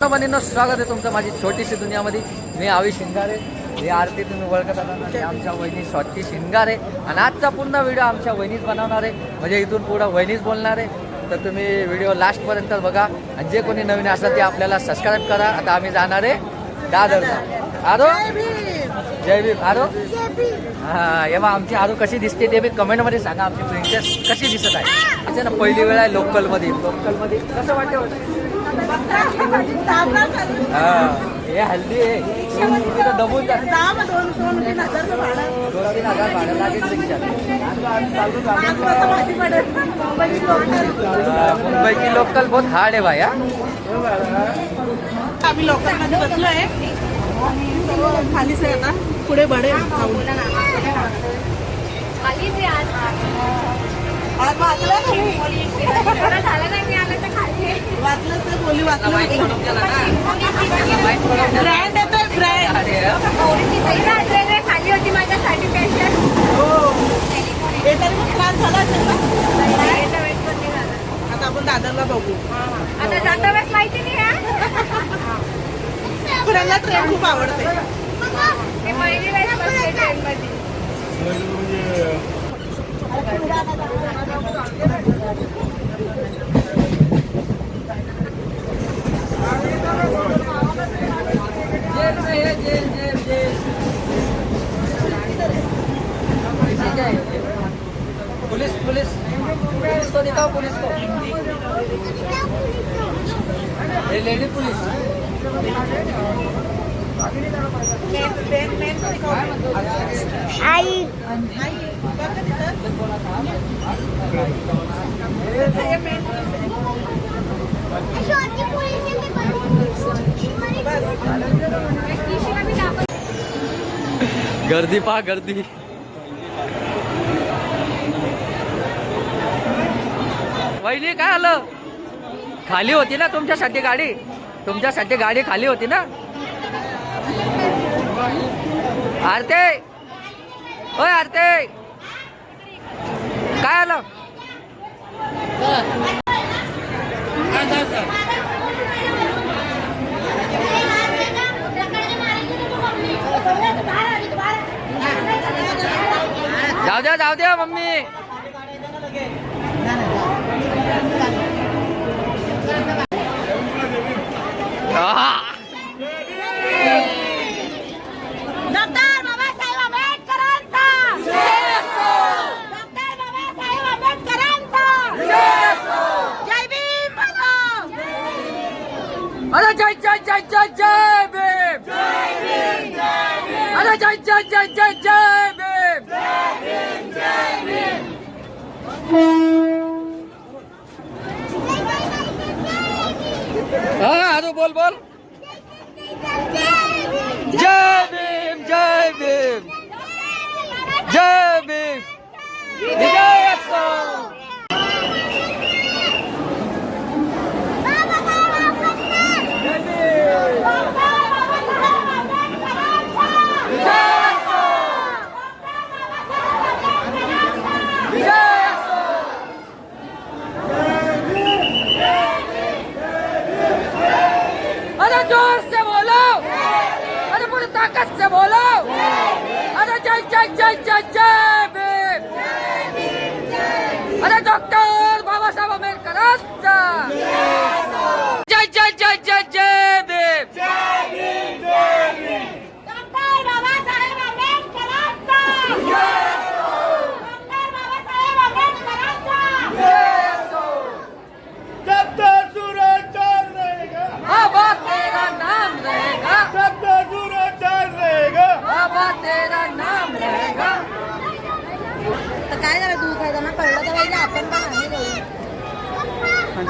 बनींनो स्वागत आहे तुमचं माझी छोटीशी दुनियामध्ये. मी आवी शिंगारे. ही आरती तुम्ही ओळखत आला ना ते आमच्या वहिनी स्वती शिंगारे. आणि आजचा पूर्ण व्हिडिओ आमच्या वहिनीच बनवणार आहे. म्हणजे इथून पुढं वहिनीच बोलणार आहे. तर तुम्ही व्हिडिओ लास्टपर्यंत बघा. आणि जे कोणी नवीन असतात ते आपल्याला सबस्क्राईब करा. आता आम्ही जाणार आहे दादरला. आरो? जय भीम. आरो? हा हे बघ आमची आरू कशी दिसते ते बी कमेंटमध्ये सांगा. आमची प्रिन्सेस कशी दिसत आहे. ना पहिली वेळ आहे लोकलमध्ये लोकलमध्ये कसं वाटतं हा हे हल्ली आहे. दबून दोन तीन हजार भाडं लागेल रिक्षात चालू मुंबई की लोकल बहुत हार्ड आहे भाई आम्ही लोकांमध्ये बसलोय आणि सर्व खालीच आहे आता. पुढे बडे खाली वाचलं नाही. मी तर वाचलं तर बोली वाचलं ब्रँड येतोय ब्रँड खाली होती माझ्यासाठी पेशंट येताना मग त्रास झाला असेल ना? वेट पण नाही झाला. आता आपण दादरला बघू. आता जाता वेळेस माहिती नाही हा? पुण्याला ट्रेन खूप आवडते मी पहिली वेळेस बसले ट्रेनमध्ये पुलिस पुलिस पुलिस को दिखाओ पुलिस को ये लेडी पुलिस आई गर्दी पहा गर्दी. वहिनी काय आलं? खाली होती ना तुमच्यासाठी गाडी? तुमच्यासाठी गाडी खाली होती ना? आरते! होय आरते! काय आलं? जाऊ द्या जाऊ द्या मम्मी. भीम बोलो. अरे जय जय जय जय जय भीम. अरे जय जय जय जय जय. भीम हा अरे बोल बोल जय भीम जय भीम जय भीम विजय कच्चे बोलो। अरे जय जय जय जय जय।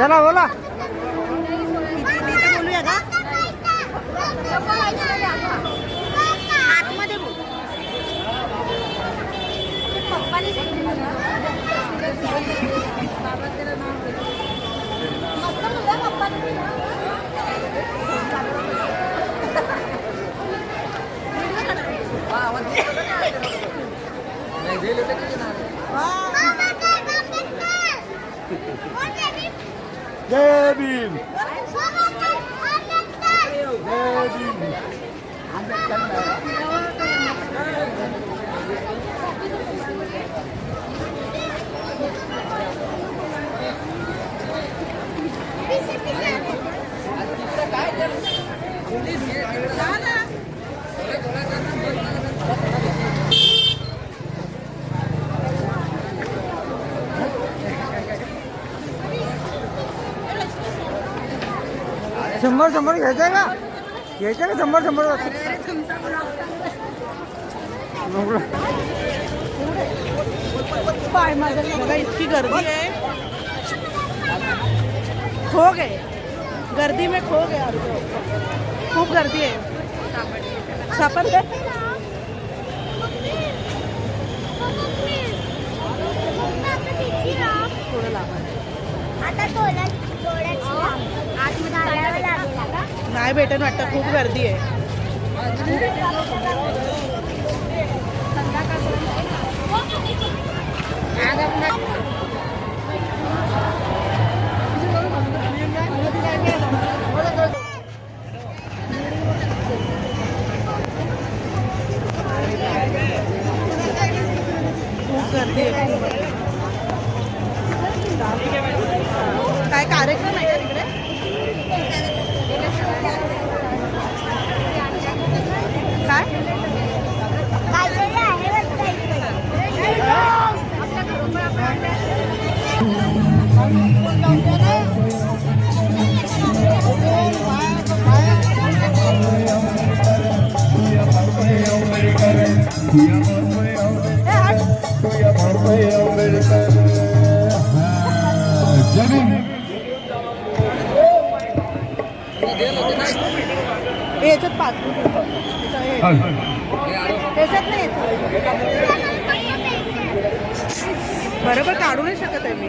चला बोला इथे इथे बोलूया का आतमध्ये बोल पप्पानी मस्त मुलगा पप्पानी जय शंभर शंभर घ्यायचं आहे का? घ्यायचं का शंभर शंभर पाय माझ्या बघा इतकी गर्दी आहे. खो गए गर्दी में खो गया खूप गर्दी आहे. सापडले थोडं आहे. आता काय भेटेल वाटतं खूप गर्दी आहे. खूप गर्दी आहे. काय कार्यक्रम आहे? काढू नाही शकत आहे मी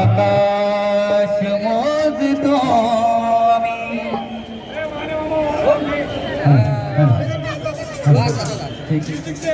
आकाश मोजतो हे हात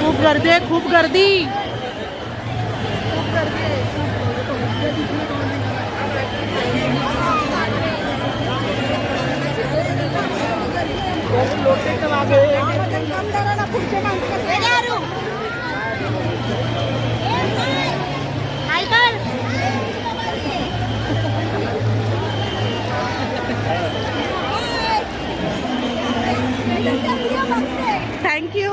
खूप गर्दी आहे खूप गर्दी। खूप गर्दी थँक्यू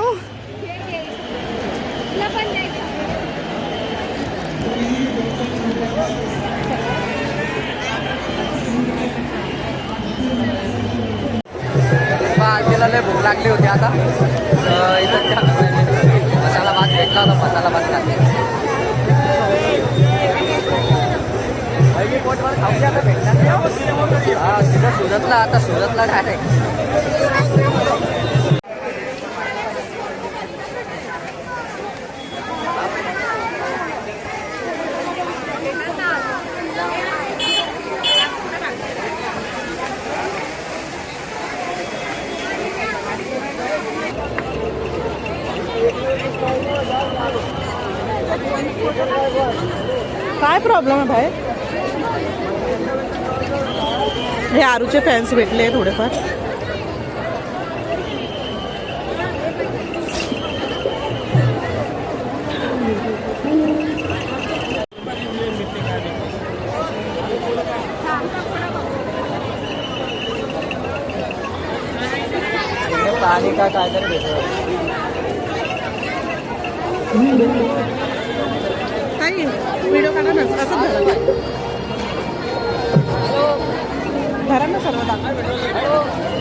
तुला आजीला लय भूक लागली होती आता. इथं मसाला भात भेटला होता मसाला भात खाते. हा तिथं सुरतला आता सुरतला डायरेक्ट काय प्रॉब्लेम आहे भाई दारूचे फॅन्स भेटले थोडेफार. का काय तर भेटलं व्हिडिओ काढा ना असंच झालं. धरा ना सर्व दाखवा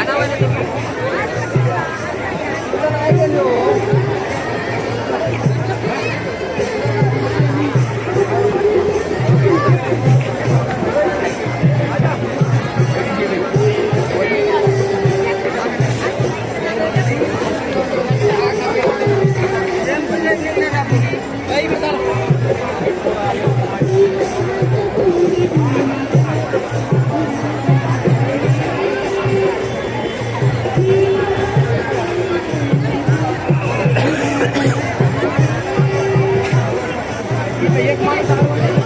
I don't. शिवाजी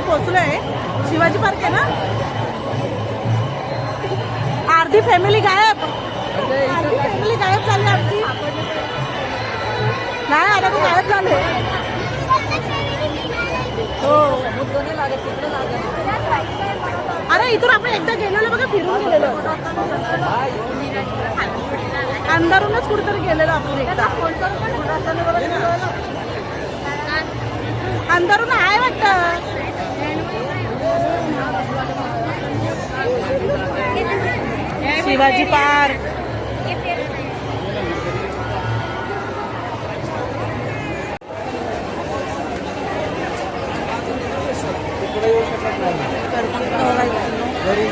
पार्कमध्ये पोहोचलोय. शिवाजी पार्क आहे ना? अर्धी फॅमिली गायब. अर्धी फॅमिली गायब झाली आमची नाही आता तू गायब झाले हो. अरे इथून आपण एकदा गेलेलो बघा फिरून गेलेलो. अंधारूनच कुठेतरी गेलेलो आपण एकदा. अंधारून आहे वाटतं. शिवाजी पार्क अरे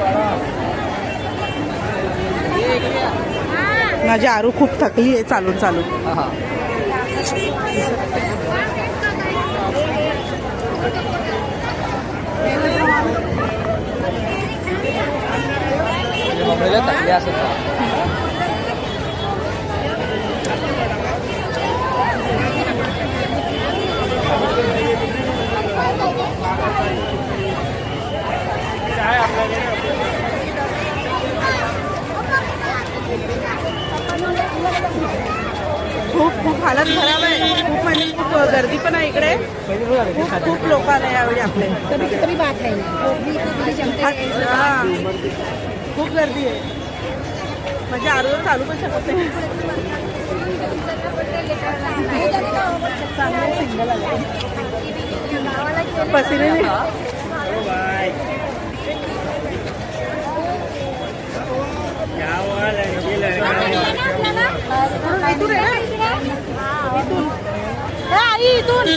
जागा माझी आरू खूप थकली आहे चालून चालून. हा, हा. म्हणजे मम्मीला थकली असेल का? खूप खूप हालत खराब आहे. खूप म्हणजे खूप गर्दी पण आहे इकडे. खूप खूप लोक आले यावेळी आपले. हा. खूप गर्दी आहे. म्हणजे आरोग्य चालू पण शकत नाही. चांगलं सिंगल आलं पसिने इथून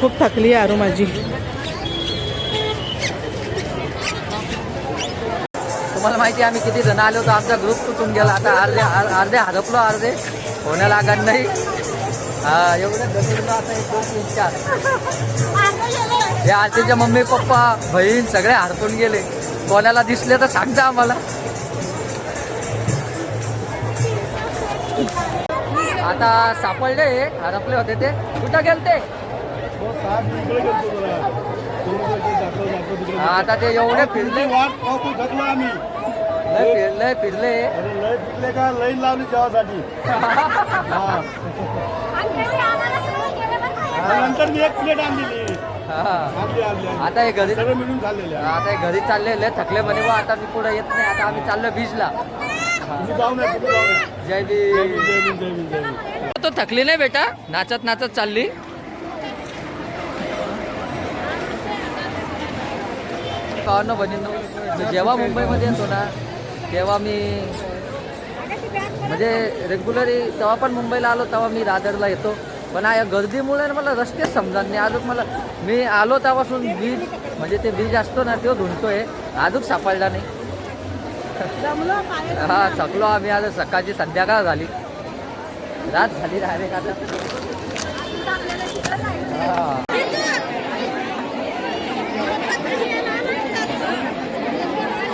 खूप थकली आहे आरू माझी तुम्हाला माहिती आहे आम्ही किती जण आलो होतो. आमचा ग्रुप तुटून गेला. आता अर्धे अर्धे हरपलो अर्धे. होण्या लागत नाही. हा एवढं आता एक दोन तीन चार. हे आरतीच्या मम्मी पप्पा बहीण सगळे हरपून गेले. कोणाला दिसले तर सांगता आम्हाला. आता सापडले हरपले होते ते. कुठं गेलते? ते आता ते एवढे फिरले. वाट थकलो आम्ही. लय फिरले फिरले. अरे लय पिकले का? लाईन लावली जेवासाठी. हा. आणि नंतर मी एक प्लेट आणलेली. हा. आणली आणली आणली. आता हे घरी मिळून खाल्लेले आहे. आता हे घरी चाललेले थकले म्हणे बा आता मी पुढे येत नाही आता आम्ही चाललो बीचला. जय बी जय भीम, जय भीम, जय भीम. तो थकली नाही बेटा नाचत नाचत चालली. पाहुणं बनिनो जेव्हा मुंबईमध्ये येतो ना तेव्हा मी म्हणजे रेग्युलरी तेव्हा पण मुंबईला आलो तेव्हा मी दादरला येतो. पण या गर्दीमुळे मला रस्तेच समजत नाही. अजून मला मी आलो तेव्हापासून बीज म्हणजे ते बीज असतो ना तो धुंडतोय. अजून सापडला नाही. हा थकलो आम्ही आज. सकाळची संध्याकाळ झाली. रात झाली डायरेक्ट आता.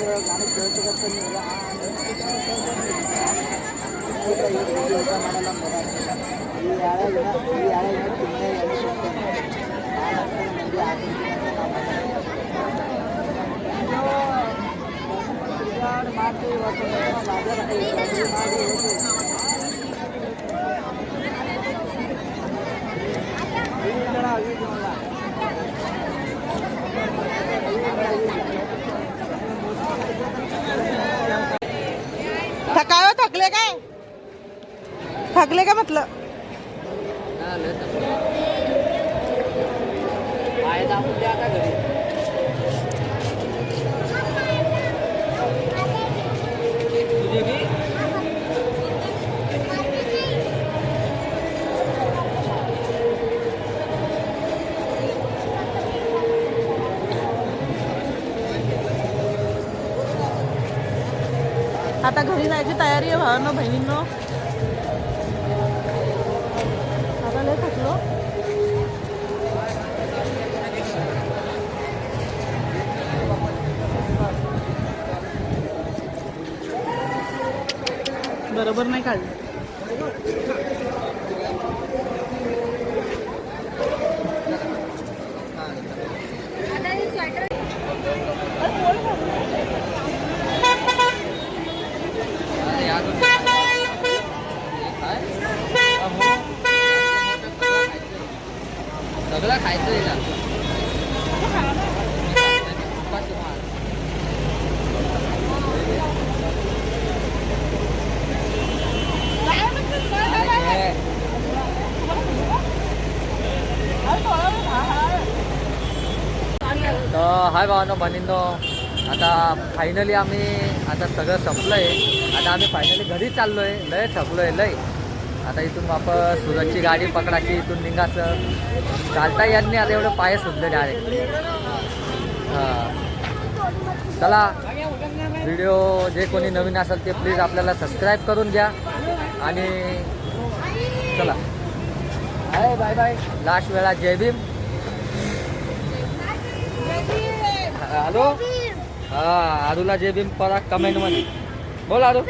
ಅಂದರೆ ನಾನು ಕೇಳ್ತಿರತ್ತೇನೆ ಇಲ್ಲ ಊಟ ಮಾಡಲ್ಲ ಈ ಯಾರು ಈ ಯಾರು ತಿನ್ನೇ ಎಲ್ಲ ಸಿಗ್ತೇನೆ ಮಂದಿ ಆಗಿರ್ತೀನಿ ಮಾಡ್ತೀವಿ ಇವತ್ತು ಮಾಡಿ थकले का म्हटलं? आता घरी जायची तयारी आहे भावांनो बहिणींनो. बरोबर नाही काढलं अजून काय? सगळं खायचं आहे का तुपाची माळ. काय? तर हाय भावानो बनिंदो आता फायनली आम्ही आता सगळं संपलं आहे आता आम्ही फायनली घरी चाललो आहे लय थकलो आहे लय. आता इथून वापस सुरतची गाडी पकडायची इथून निघायचं. चालता येत नाही आता एवढं पाय सुटले डायरेक्ट चला व्हिडिओ जे कोणी नवीन असेल ते प्लीज आपल्याला सबस्क्राईब करून घ्या. आणि चला. बाय बाय लास्ट वेळा जय भीम. हॅलो हा आरूला जय भीम परा कमेंटमध्ये बोल आरू